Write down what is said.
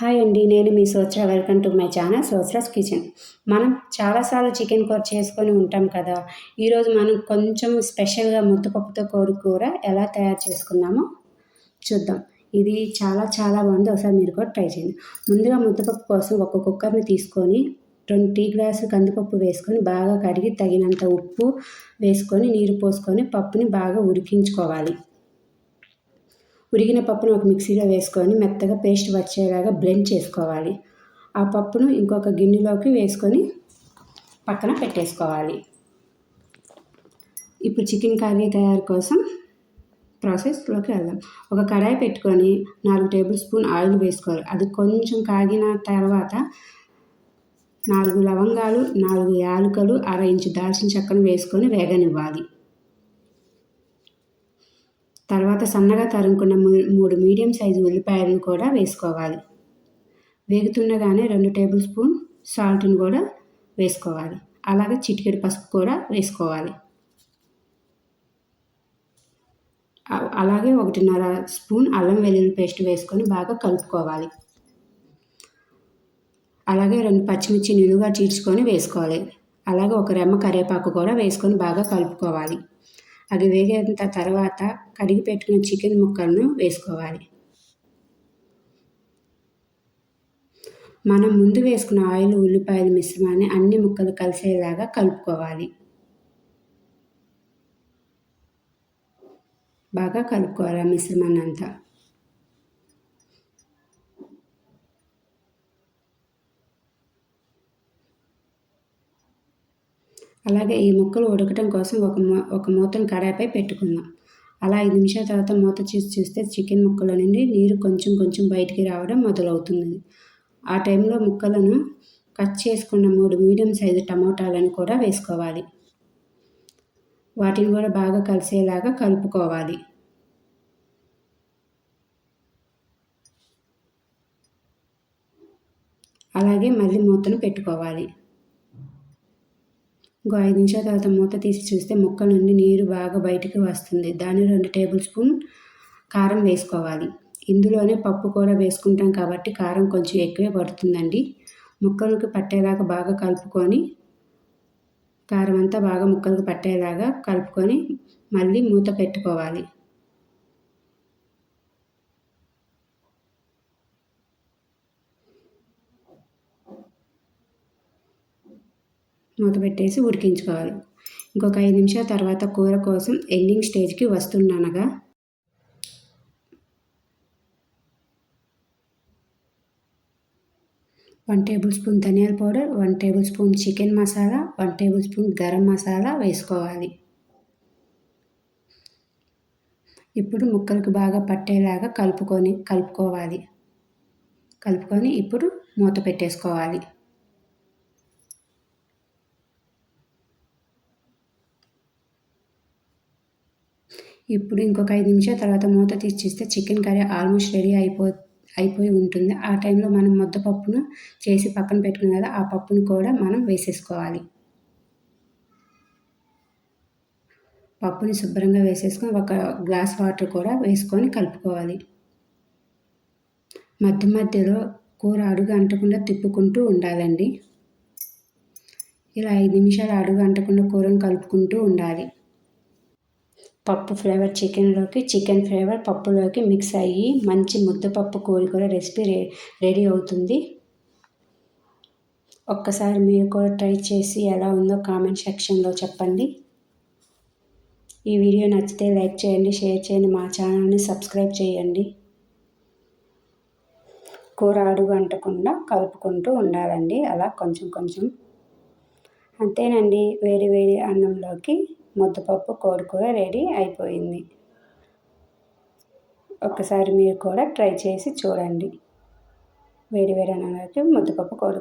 Hi అండి నేను మీ Socha welcome to my channel సోచరాస్ kitchen. మనం చాలాసార్లు చికెన్ కూర చేసుకొని ఉంటాం కదా ఈరోజు మనం కొంచెం స్పెషల్గా ముద్దపప్పుతో కోడి కూర ఎలా తయారు చేసుకుందామో చూద్దాం. ఇది చాలా చాలా బాగుంది ఒకసారి మీరు కూడా ట్రై చేయండి. ముందుగా ముద్దపప్పు కోసం ఒక కుక్కర్ని తీసుకొని రెండు టీ గ్లాసు కందిపప్పు వేసుకొని బాగా కడిగి తగినంత ఉప్పు వేసుకొని నీరు పోసుకొని పప్పుని బాగా ఉడికించుకోవాలి. ఉరిగిన పప్పును ఒక మిక్సీలో వేసుకొని మెత్తగా పేస్ట్ వచ్చేలాగా బ్లెండ్ చేసుకోవాలి. ఆ పప్పును ఇంకొక గిన్నెలోకి వేసుకొని పక్కన పెట్టేసుకోవాలి. ఇప్పుడు చికెన్ కర్రీ తయారు కోసం ప్రాసెస్లోకి వెళ్దాం. ఒక కడాయి పెట్టుకొని నాలుగు టేబుల్ స్పూన్ ఆయిల్ వేసుకోవాలి. అది కొంచెం కాగిన తర్వాత నాలుగు లవంగాలు నాలుగు యాలకులు అర ఇంచు దాల్చిన చెక్కను వేసుకొని వేగనివ్వాలి. తర్వాత సన్నగా తరుముకున్న మూడు మీడియం సైజు ఉల్లిపాయలను కూడా వేసుకోవాలి. వేగుతుండగానే రెండు టేబుల్ స్పూన్ సాల్ట్ని కూడా వేసుకోవాలి. అలాగే చిటికెడు పసుపు కూడా వేసుకోవాలి. అలాగే ఒకటిన్నర స్పూన్ అల్లం వెల్లుల్లి పేస్ట్ వేసుకొని బాగా కలుపుకోవాలి. అలాగే రెండు పచ్చిమిర్చి నిలువుగా చీల్చుకొని వేసుకోవాలి. అలాగే ఒక రెమ్మ కరివేపాకు కూడా వేసుకొని బాగా కలుపుకోవాలి. అది వేగేంత తర్వాత కడిగి పెట్టుకున్న చికెన్ ముక్కలను వేసుకోవాలి. మనం ముందు వేసుకున్న ఆయిల్ ఉల్లిపాయల మిశ్రమాన్ని అన్ని ముక్కలు కలిసేలాగా కలుపుకోవాలి. బాగా కలుపుకోవాలి ఆ మిశ్రమాన్ని అంతా అలాగే ఈ ముక్కలు ఉడకటం కోసం ఒక ఒక మూతను కడాయిపై పెట్టుకుందాం. అలా ఐదు నిమిషాల తర్వాత మూత చేసి చూస్తే చికెన్ ముక్కల నుండి నీరు కొంచెం కొంచెం బయటికి రావడం మొదలవుతుంది. ఆ టైంలో ముక్కలను కట్ చేసుకున్న మూడు మీడియం సైజు టమోటాలను కూడా వేసుకోవాలి. వాటిని కూడా బాగా కలిసేలాగా కలుపుకోవాలి. అలాగే మళ్ళీ మూతను పెట్టుకోవాలి. ఇంకో ఐదు నిమిషాల తర్వాత మూత తీసి చూస్తే ముక్క నుండి నీరు బాగా బయటికి వస్తుంది. దాని రెండు టేబుల్ స్పూన్ కారం వేసుకోవాలి. ఇందులోనే పప్పు కూడా వేసుకుంటాం కాబట్టి కారం కొంచెం ఎక్కువే పడుతుందండి. ముక్కలకు పట్టేలాగా బాగా కలుపుకొని కారం అంతా బాగా ముక్కలకు పట్టేలాగా కలుపుకొని మళ్ళీ మూత పెట్టుకోవాలి. మూత పెట్టేసి ఉడికించుకోవాలి. ఇంకొక ఐదు నిమిషాల తర్వాత కూర కోసం ఎండింగ్ స్టేజ్కి వస్తుండనగా వన్ టేబుల్ స్పూన్ ధనియాల powder one tablespoon chicken masala one tablespoon garam masala వేసుకోవాలి. ఇప్పుడు ముక్కలకు బాగా పట్టేలాగా కలుపుకొని కలుపుకోవాలి. కలుపుకొని ఇప్పుడు మూత పెట్టేసుకోవాలి. ఇప్పుడు ఇంకొక ఐదు నిమిషాల తర్వాత మూత తీసి చూస్తే చికెన్ కర్రీ ఆల్మోస్ట్ రెడీ అయిపో అయిపోయి ఉంటుంది. ఆ టైంలో మనం ముద్దపప్పును చేసి పక్కన పెట్టుకున్నాం కదా ఆ పప్పును కూడా మనం వేసేసుకోవాలి. పప్పుని శుభ్రంగా వేసేసుకొని ఒక గ్లాస్ వాటర్ కూడా వేసుకొని కలుపుకోవాలి. మధ్య మధ్యలో కూర అడుగు అంటకుండా తిప్పుకుంటూ ఉండాలండి. ఇలా ఐదు నిమిషాలు అడుగు అంటకుండా కూరను కలుపుకుంటూ ఉండాలి. పప్పు ఫ్లేవర్ చికెన్లోకి చికెన్ ఫ్లేవర్ పప్పులోకి మిక్స్ అయ్యి మంచి ముద్దపప్పు కూర రెసిపీ రే రెడీ అవుతుంది. ఒక్కసారి మీరు కూడా ట్రై చేసి ఎలా ఉందో కామెంట్ సెక్షన్లో చెప్పండి. ఈ వీడియో నచ్చితే లైక్ చేయండి షేర్ చేయండి మా ఛానల్ని సబ్స్క్రైబ్ చేయండి. కూర అడుగు అంటకుండా కలుపుకుంటూ ఉండాలండి. అలా కొంచెం కొంచెం. అంతేనండి వేడి వేడి అన్నంలోకి ముద్దపప్పు కోడి రెడీ అయిపోయింది. ఒకసారి మీరు కూడా ట్రై చేసి చూడండి. వేడి వేడి అన్నంలోకి ముద్దపప్పు కోడి